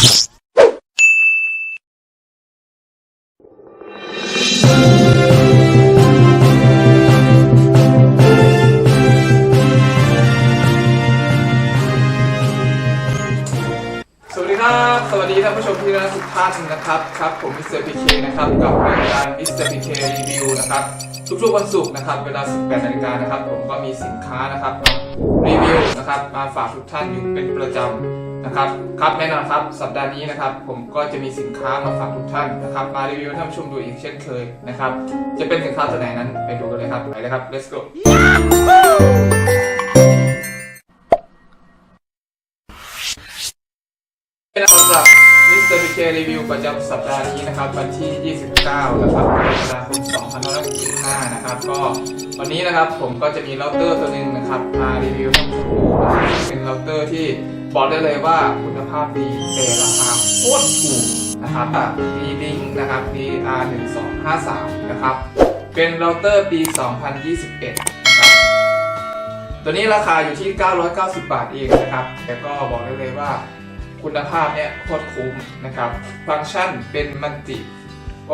สวัสดีครับ สวัสดีท่านผู้ชมที่รักทุกท่านนะครับ ครับ ผมมิสเตอร์พีเคนะครับ กับรายการมิสเตอร์พีเครีวิวนะครับ ทุกๆวันศุกร์นะครับ เวลา 18นาฬิกานะครับ ผมก็มีสินค้านะครับรีวิวนะครับ มาฝากทุกท่านอยู่เป็นประจำ นะครับครับแน่นอนครับสัปดาห์นี้นะครับ ผมก็จะมีสินค้ามาฝากทุกท่านนะครับ มารีวิวท่านผู้ชมดูอีกเช่นเคยนะครับ จะเป็นสินค้าตัวไหนนั้นไปดูกันเลยครับไปเลยครับ let's go สำหรับมิสเตอร์พีเครีวิวประจำสัปดาห์นี้นะครับ วันที่ 29 นะครับกรกฎาคม2565 นะครับ ก็วันนี้นะครับผมก็จะมีเราเตอร์ตัวหนึ่งนะครับ มารีวิวให้ผู้ชมดูนะครับเป็นเราเตอร์ที่ บอกได้เลยว่าคุณภาพดีแต่ราคาโคตรถูกนะครับดีลิงนะครับ DR 1 2 5 3นะครับ เป็นเราเตอร์ปี 2021 นะครับ ตัวนี้ราคาอยู่ที่ 990 บาทเองนะครับ แต่ก็บอกได้เลยว่าคุณภาพเนี่ยโคตรคุ้มนะครับ ฟังก์ชันเป็นมันติ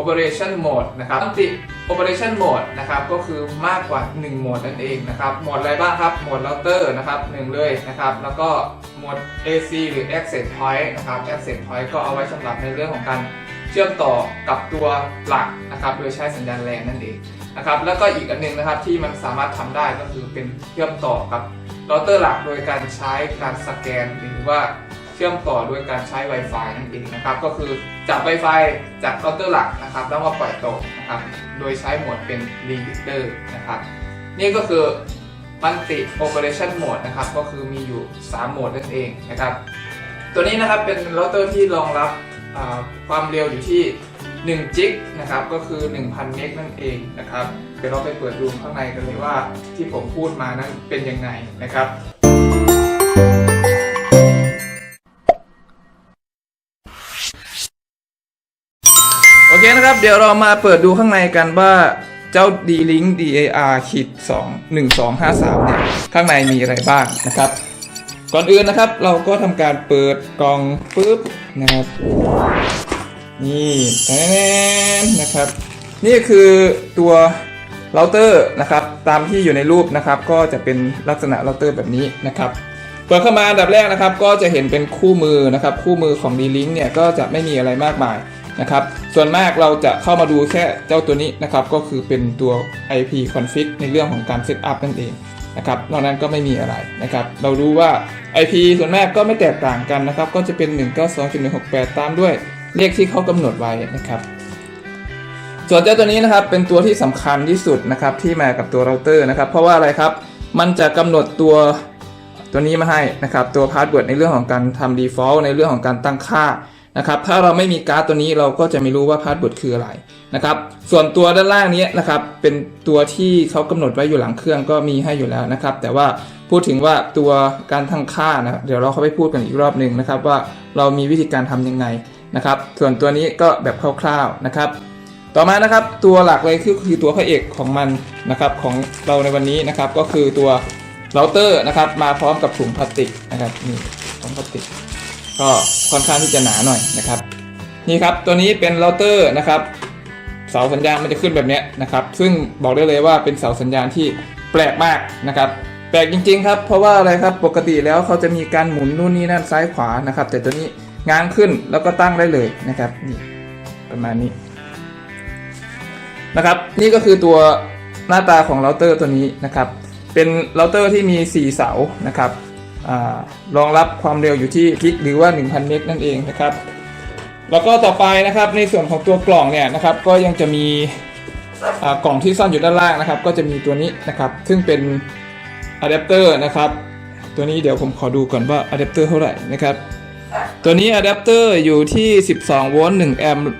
Operation Mode นะครับมันติ Operation Mode นะครับก็คือมากกว่า 1 โหมดนั่นเองนะครับโหมดอะไรบ้างครับโหมดเราเตอร์นะครับหนึ่งเลยนะครับแล้วก็โหมด AC หรือ Access Point นะครับ Access Point ก็เอาไว้สำหรับในเรื่องของการเชื่อมต่อกับตัวหลักนะครับโดยใช้สัญญาณแรงนั่นเองนะครับแล้วก็อีกอันหนึงนะครับที่มันสามารถทำได้ก็คือเป็นเชื่อมต่อกับเราเตอร์หลักโดยการใช้การสแกนหรือว่า เชื่อมต่อโดยการใช้ Wi-Fi นั่นเองนะครับก็คือจับ Wi-Fi จากเคาน์เตอร์หลักนะครับแล้วมาปล่อยตรงนะครับโดยใช้โหมดเป็น Reader นะครับนี่ก็คือ Multi Operation Mode นะครับก็คือมีอยู่ 3 โหมดนั่นเองนะครับตัวนี้นะครับเป็นเราเตอร์ที่รองรับความเร็วอยู่ที่1จิกนะครับก็คือ 1,000เมกนั่นเองนะครับเดี๋ยวเราไปเปิดดูข้างในกันเลยว่าที่ผมพูดมานั้นเป็นยังไงนะครับ นะครับ เดี๋ยวเรามาเปิดดูข้างในกันว่าเจ้า D-Link DAR ขีด2 1 2 5 3 เนี่ย ข้างในมีอะไรบ้างนะครับ ก่อนอื่นนะครับเราก็ทำการเปิดกล่องปุ๊บนะครับ นี่แน่นะครับ นี่คือตัวเราเตอร์นะครับ ตามที่อยู่ในรูปนะครับ ก็จะเป็นลักษณะเราเตอร์แบบนี้นะครับเปิดเข้ามาอันดับแรกนะครับ ก็จะเห็นเป็นคู่มือนะครับ คู่มือของ D-Link เนี่ยก็จะไม่มีอะไรมากมาย นะครับ ส่วนมากเราจะเข้ามาดูแค่เจ้าตัวนี้นะครับ ก็คือเป็นตัว IP config ในเรื่องของการเซตอัพนั่นเองนะครับนอกนั้นก็ไม่มีอะไรนะครับ เรารู้ว่า IP ส่วนมากก็ไม่แตกต่างกันนะครับ ก็จะเป็น 192.168 ตามด้วยเลขที่เขากำหนดไว้นะครับ ส่วนเจ้าตัวนี้นะครับเป็นตัวที่สำคัญที่สุดนะครับที่มากับตัวเราเตอร์นะครับ เพราะว่าอะไรครับ มันจะกำหนดตัวตัวนี้มาให้นะครับ ตัวพาสเวิร์ดในเรื่องของการทำ default ในเรื่องของการตั้งค่า นะครับถ้าเราไม่มีการ์ดตัวนี้เราก็จะไม่รู้ว่าพาสเวิร์ดคืออะไรนะครับส่วนตัวด้านล่างนี้นะครับเป็นตัวที่เขากำหนดไว้อยู่หลังเครื่องก็มีให้อยู่แล้วนะครับ แต่ว่าพูดถึงว่าตัวการตั้งค่านะเดี๋ยวเราเข้าไปพูดกันอีกรอบหนึ่งนะครับ ว่าเรามีวิธีการทำยังไงนะครับ ส่วนตัวนี้ก็แบบคร่าวๆนะครับ ต่อมานะครับตัวหลักเลยคือคือตัวพระเอกของมันนะครับของเราในวันนี้นะครับ ก็คือตัวเราเตอร์นะครับมาพร้อมกับถุงพลาสติกนะครับนี่ถุงพลาสติก ก็ค่อนข้างที่จะหนาหน่อยนะครับ นี่ครับตัวนี้เป็นเราเตอร์นะครับ เสาสัญญาณมันจะขึ้นแบบนี้นะครับ ซึ่งบอกได้เลยว่าเป็นเสาสัญญาณที่แปลกมากนะครับแปลกจริง ๆ ครับเพราะว่าอะไรครับปกติแล้วเขาจะมีการหมุนนู่นนี่นั่นซ้ายขวานะครับ แต่ตัวนี้ง้างขึ้นแล้วก็ตั้งได้เลยนะครับนี่ประมาณนี้นะครับ นี่ก็คือตัวหน้าตาของเราเตอร์ตัวนี้นะครับ เป็นเราเตอร์ที่มี 4 เสานะครับ รองรับความเร็วอยู่ที่กิกหรือว่า 1,000 เมกนั่นเองนะครับ แล้วก็ต่อไปนะครับในส่วนของตัวกล่องเนี่ยนะครับก็ยังจะมีกล่องที่ซ่อนอยู่ด้านล่างนะครับ ก็จะมีตัวนี้นะครับ ซึ่งเป็นอะแดปเตอร์นะครับ ตัวนี้เดี๋ยวผมขอดูก่อนว่าอะแดปเตอร์เท่าไหร่นะครับ ตัวนี้อะแดปเตอร์อยู่ที่ 12 โวลต์1แอมป์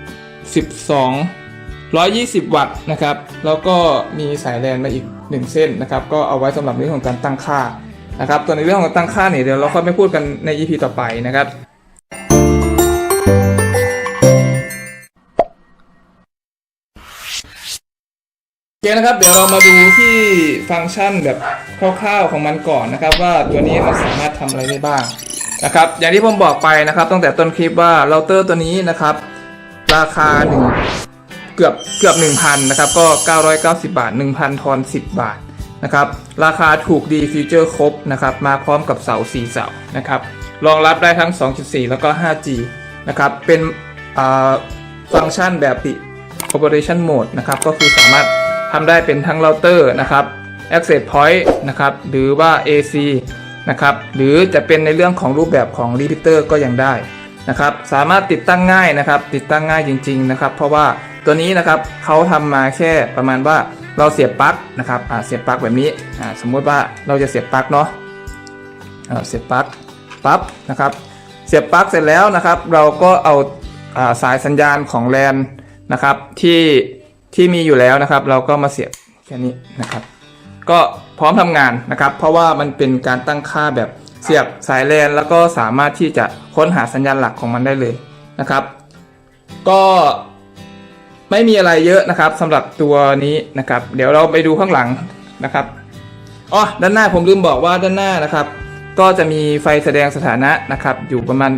12 120 วัตต์นะครับ แล้วก็มีสายแลนมาอีก 1 เส้นนะครับ ก็เอาไว้สำหรับเรื่องของการตั้งค่า นะครับตัวในเรื่องของตั้งค่าเนี่ยเดี๋ยวเราค่อยไม่พูดกันใน EP ต่อไปนะครับโอเคนะครับเดี๋ยวเรามาดูที่ฟังก์ชันแบบคร่าวๆของมันก่อนนะครับ ว่าตัวนี้มันสามารถทำอะไรได้บ้างนะครับอย่างที่ผมบอกไปนะครับตั้งแต่ต้นคลิปว่าเราเตอร์ตัวนี้นะครับ ราคาหนึ่งเกือบเกือบ 1,000 นะครับ ก็ 990 บาท 1,000 ทอน 10 บาท นะครับราคาถูกดีฟีเจอร์ครบนะครับมาพร้อมกับเสา 4 เสานะครับรองรับได้ทั้ง 2.4 แล้วก็ 5G นะครับเป็นฟังก์ชันแบบปิ Operation Mode นะครับก็คือสามารถทำได้เป็นทั้งเราเตอร์นะครับ Access Point นะครับหรือว่า AC นะครับหรือจะเป็นในเรื่องของรูปแบบของ Repeater ก็ยังได้นะครับสามารถติดตั้งง่ายนะครับติดตั้งง่ายจริง ๆ นะครับ เพราะว่าตัวนี้นะครับเขาทำมาแค่ประมาณว่า เราเสียบปลั๊กนะครับเสียบปลั๊กแบบนี้สมมุติว่าเราจะเสียบปลั๊กเนาะเสียบปลั๊กปั๊บนะครับ เสียบปลั๊กเสร็จแล้วนะครับ เราก็เอาอ่าสายสัญญาณของแลนนะครับที่ที่มีอยู่แล้วนะครับ เราก็มาเสียบแค่นี้นะครับ ก็พร้อมทำงานนะครับ เพราะว่ามันเป็นการตั้งค่าแบบเสียบสายแลนแล้วก็สามารถที่จะค้นหาสัญญาณหลักของมันได้เลยนะครับ ก็ ไม่มีอะไรเยอะนะครับสำหรับตัวนี้นะครับ เดี๋ยวเราไปดูข้างหลังนะครับอ๋อด้านหน้าผมลืมบอกว่าด้านหน้านะครับ ก็จะมีไฟแสดงสถานะนะครับ อยู่ประมาณ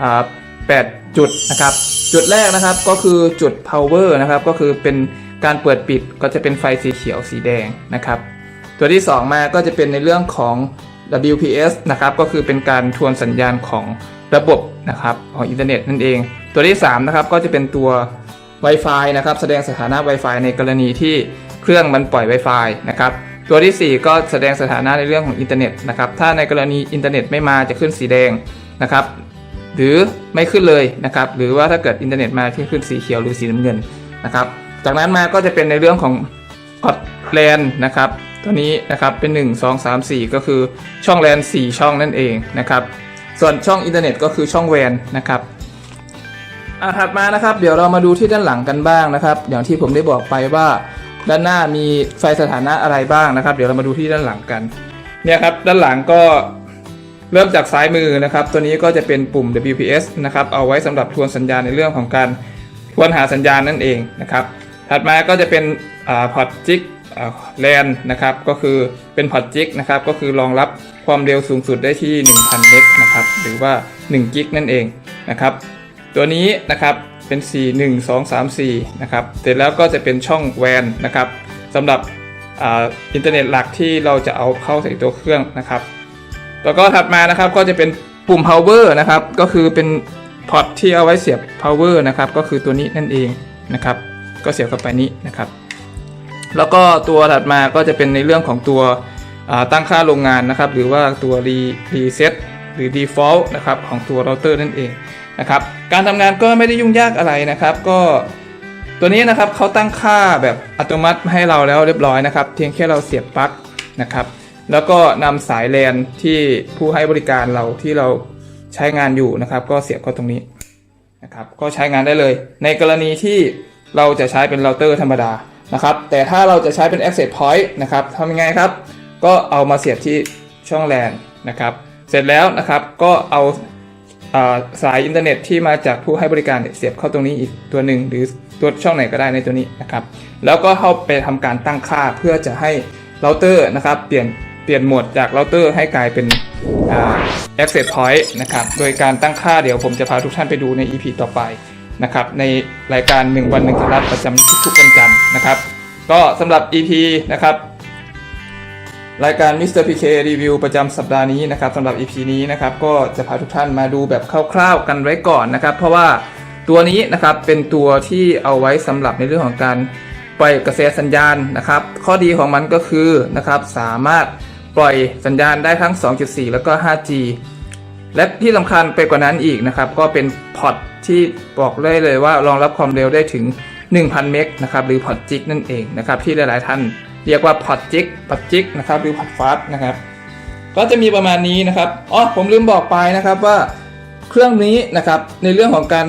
อ่า8จุดนะครับ จุดแรกนะครับก็คือจุด power นะครับ ก็คือเป็นการเปิดปิดก็จะเป็นไฟสีเขียวสีแดงนะครับ ตัวที่ 2 มาก็จะเป็นในเรื่องของ WPS นะครับ ก็คือเป็นการทวนสัญญาณของระบบนะครับของอินเทอร์เน็ตนั่นเอง ตัวที่ 3 นะครับก็จะเป็นตัว Wi-Fi นะครับแสดงสถานะ Wi-Fi ในกรณีที่เครื่องมันปล่อย Wi-Fi นะครับตัวทีสี่ 4 ก็แสดงสถานะในเรื่องของอินเทอร์เน็ตนะครับถ้าในกรณีอินเทอร์เน็ตไม่มาจะขึ้นสีแดงนะครับหรือไม่ขึ้นเลยนะครับหรือว่าถ้าเกิดอินเทอร์เน็ตมาที่ขึ้นสีเขียวหรือสีน้ำเงินนะครับจากนั้นมาก็จะเป็นในเรื่องของพอร์ตแลนนะครับตัวนี้นะครับเป็น 1 2 3 4 ก็คือช่องแลน4ช่องนั่นเองนะครับส่วนช่องอินเทอร์เน็ตก็คือช่องแวนนะครับ อะถัดมานะครับ เดี๋ยวเรามาดูที่ด้านหลังกันบ้างนะครับ อย่างที่ผมได้บอกไปว่าด้านหน้ามีไฟสถานะอะไรบ้างนะครับ เดี๋ยวเรามาดูที่ด้านหลังกัน เนี่ยครับด้านหลังก็เริ่มจากซ้ายมือนะครับ ตัวนี้ก็จะเป็นปุ่ม WPS นะครับ เอาไว้สำหรับทวนสัญญาณในเรื่องของการทวนหาสัญญาณนั่นเองนะครับ ถัดมาก็จะเป็นพอร์ตจิกแลนนะครับ ก็คือเป็นพอร์ตจิกนะครับ ก็คือรองรับความเร็วสูงสุดได้ที่ 1,000เมกนะครับ หรือว่า1กิกนั่นเองนะครับ ตัวนี้นะครับเป็น 4 1 2 3 4นะครับเสร็จแล้วก็จะเป็นช่องแวนนะครับสำหรับอินเทอร์เน็ตหลักที่เราจะเอาเข้าใส่ตัวเครื่องนะครับ แล้วก็ถัดมานะครับก็จะเป็นปุ่ม power นะครับ ก็คือเป็นพอร์ตที่เอาไว้เสียบ power นะครับ ก็คือตัวนี้นั่นเองนะครับ ก็เสียบเข้าไปนี้นะครับ แล้วก็ตัวถัดมาก็จะเป็นในเรื่องของตัวตั้งค่าโรงงานนะครับ หรือว่าตัว re- reset ห รือ default นะครับของตัวเราเตอร์นั่นเองนะครับการทำงานก็ไม่ได้ยุ่งยากอะไรนะครับ ก็ตัวนี้นะครับเขาตั้งค่าแบบอัตโนมัติให้เราแล้วเรียบร้อยนะครับ เพียงแค่เราเสียบปลั๊กนะครับ แล้วก็นำสายแลนที่ผู้ให้บริการเราที่เราใช้งานอยู่นะครับ ก็เสียบเข้าตรงนี้นะครับ ก็ใช้งานได้เลย ในกรณีที่เราจะใช้เป็นเราเตอร์ธรรมดานะครับ แต่ถ้าเราจะใช้เป็น access point นะครับทำยังไงครับ ก็เอามาเสียบที่ช่องแลนนะครับ เสร็จแล้วนะครับก็เอาสายอินเทอร์เน็ตที่มาจากผู้ให้บริการเสียบเข้าตรงนี้อีกตัวหนึ่งหรือตัวช่องไหนก็ได้ในตัวนี้นะครับ แล้วก็เข้าไปทำการตั้งค่าเพื่อจะให้เราเตอร์นะครับเปลี่ยนเปลี่ยนโหมดจากเราเตอร์ให้กลายเป็นอ่า access point นะครับ โดยการตั้งค่าเดี๋ยวผมจะพาทุกท่านไปดูใน EP ต่อไปนะครับ ในรายการ 1 วัน1สาระประจำทุกๆวันจันทร์นะครับ ก็สำหรับ EP นะครับ รายการ Mr. PK Review ประจำสัปดาห์นี้นะครับสำหรับ EP นี้นะครับก็จะพาทุกท่านมาดูแบบคร่าวๆกันไว้ก่อนนะครับ เพราะว่าตัวนี้นะครับเป็นตัวที่เอาไว้สำหรับในเรื่องของการปล่อยกระแสสัญญาณนะครับ ข้อดีของมันก็คือนะครับสามารถปล่อยสัญญาณได้ทั้ง 2.4 แล้วก็ 5G และที่สำคัญไปกว่านั้นอีกนะครับ ก็เป็นพอร์ตที่บอกได้เลยว่ารองรับความเร็วได้ถึง 1,000 เมกนะครับหรือพอร์ตจิกนั่นเองนะครับที่หลายๆท่าน เรียกว่าพอร์ตจิกพอร์ตจิกนะครับหรือพอร์ตฟาสนะครับ ก็จะมีประมาณนี้นะครับอ๋อผมลืมบอกไปนะครับว่าเครื่องนี้นะครับในเรื่องของการ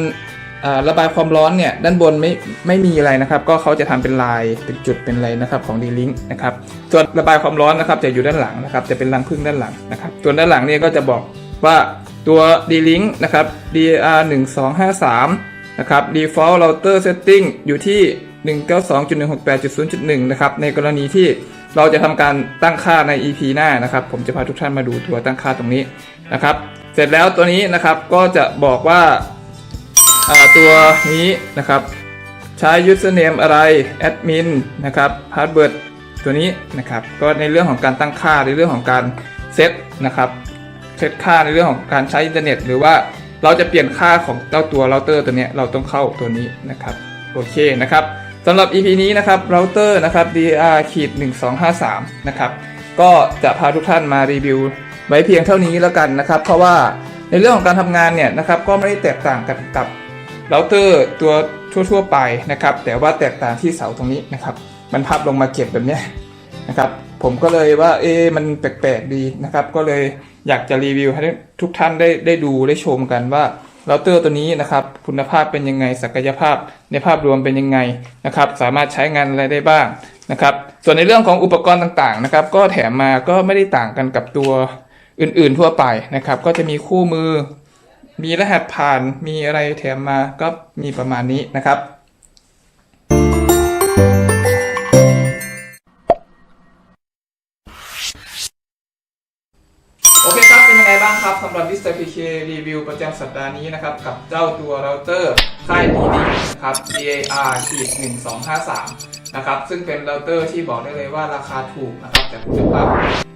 ระบายความร้อนเนี่ยด้านบนไม่ไม่มีอะไรนะครับ ก็เขาจะทำเป็นลายเป็นจุดเป็นอะไรนะครับของ D-Link นะครับส่วนระบายความร้อนนะครับจะอยู่ด้านหลังนะครับจะเป็นรังผึ้งด้านหลังนะครับส่วนด้านหลังเนี่ยก็จะบอกว่าตัว D-Link นะครับ DR 1 2 5 3นะครับ default router setting อยู่ที่ 192.168.0.1 นะครับ ในกรณีที่เราจะทำการตั้งค่าใน EP หน้านะครับ ผมจะพาทุกท่านมาดูตัวตั้งค่าตรงนี้นะครับ เสร็จแล้วตัวนี้นะครับก็จะบอกว่าาตัวนี้นะครับใช้ username อะไร admin นะครับ password ตัวนี้นะครับ ก็ในเรื่องของการตั้งค่าในเรื่องของการเซตนะครับเซตค่าในเรื่องของการใช้อินเทอร์เน็ต หรือว่าเราจะเปลี่ยนค่าของเจ้าตัวเราเตอร์ตัวนี้เราต้องเข้าตัวนี้นะครับ โอเคนะครับ สำหรับ EP นี้นะครับเราเตอร์นะครับ DR ขีด1253 นะครับก็จะพาทุกท่านมารีวิวไว้เพียงเท่านี้แล้วกันนะครับ เพราะว่าในเรื่องของการทำงานเนี่ยนะครับก็ไม่ได้แตกต่างกันกับเราเตอร์ตัวทั่วๆไปนะครับ แต่ว่าแตกต่างที่เสาตรงนี้นะครับ มันพับลงมาเก็บแบบนี้นะครับผมก็เลยว่าเอ๊มันแปลกๆดีนะครับ ก็เลยอยากจะรีวิวให้ทุกท่านได้ได้ดูได้ชมกันว่า เราเตอร์ตัวนี้นะครับ คุณภาพเป็นยังไง ศักยภาพในภาพรวมเป็นยังไงนะครับ สามารถใช้งานอะไรได้บ้างนะครับ ส่วนในเรื่องของอุปกรณ์ต่างๆนะครับ ก็แถมมาก็ไม่ได้ต่างกันกับตัวอื่นๆทั่วไปนะครับ ก็จะมีคู่มือ มีรหัสผ่าน มีอะไรแถมมาก็มีประมาณนี้นะครับ บ้างครับสำหรับ Mr. PK รีวิวประจำสัปดาห์นี้นะครับ กับเจ้าตัวเราเตอร์ค่ายดีดีนะครับ DAR ขีด1253 นะครับ ซึ่งเป็นเราเตอร์ที่บอกได้เลยว่าราคาถูกนะครับ แต่คุณภาพ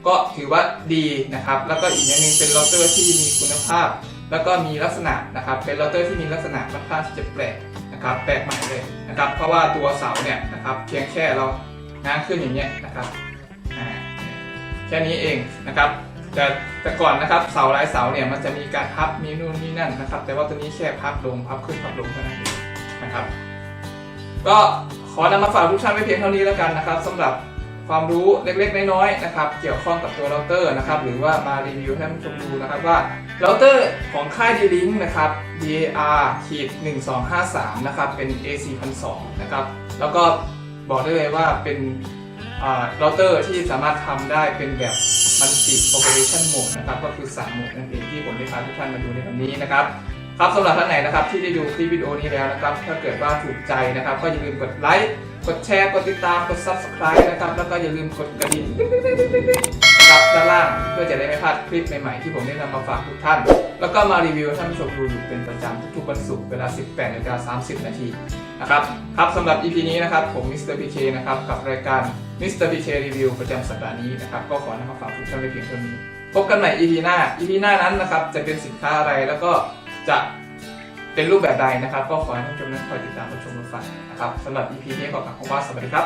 ก็ถือว่าดีนะครับ แล้วก็อีกอย่างหนึงเป็นเราเตอร์ที่มีคุณภาพ แล้วก็มีลักษณะนะครับ เป็นเราเตอร์ที่มีลักษณะค่อนข้างที่จะแปลกนะครับแปลกใหม่เลยนะครับ เพราะว่าตัวเสาเนี่ยนะครับเพียงแค่เราง้างขึ้นอย่างเงี้ยนะครับแค่นี้เองนะครับ แต่แต่ก่อนนะครับเสาหลายเสาเนี่ยมันจะมีการพับมีนู่นนี่นั่นนะครับ แต่ว่าตัวนี้แค่พับลงพับขึ้นพับลงเท่านั้นเองนะครับ ก็ขอนำมาฝากทุกท่านไว้เพียงเท่านี้แล้วกันนะครับสำหรับความรู้เล็กๆ น้อยๆนะครับ เกี่ยวข้องกับตัวเราเตอร์นะครับ หรือว่ามารีวิวให้ท่านผู้ชมดูนะครับว่าเราเตอร์ของค่าย D-Link นะครับ DAR ขีด1253 นะครับ เป็น AC 1,200นะครับ แล้วก็บอกได้เลยว่าเป็น เราเตอร์ที่สามารถทำได้เป็นแบบมันติ operation mode นะครับ ก็คือ 3 โหมดนั่นเองที่ผมได้พาทุกท่านมาดูในวันนี้นะครับครับสำหรับท่านไหนนะครับที่ได้ดูคลิปวิดีโอนี้แล้วนะครับ ถ้าเกิดว่าถูกใจนะครับ ก็อย่าลืมกดไลค์กดแชร์กดติดตามกด subscribe นะครับ แล้วก็อย่าลืมกดกระดิ่งับด้านล่าง เพื่อจะได้ไม่พลาดคลิปใหม่ ๆ ที่ผมได้นำมาฝากทุกท่าน แล้วก็มารีวิวให้ท่านผู้ชมดูอยู่เป็นประจำทุกๆวันศุกร์เวลา 18นาฬิกา30 นาทีนะครับครับสำหรับ EP นี้นะครับผมมิสเตอร์พีเคนะครับกับรายการมิสเตอร์พีเครีวิวประจำสัปดาห์นี้นะครับก็ขอนำมาฝากทุกท่านไว้เพียงเท่านี้พบกันใหม่ EP หน้า EP หน้านั้นนะครับจะเป็นสินค้าอะไรแล้วก็จะเป็นรูปแบบใดนะครับ ก็ขอให้ท่านผู้ชมนั้นคอยติดตามรับชมรับฟังนะครับสำหรับ EP นี้ขอกล่าวคำว่าสวัสดีครับ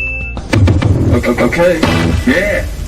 Okay. Yeah.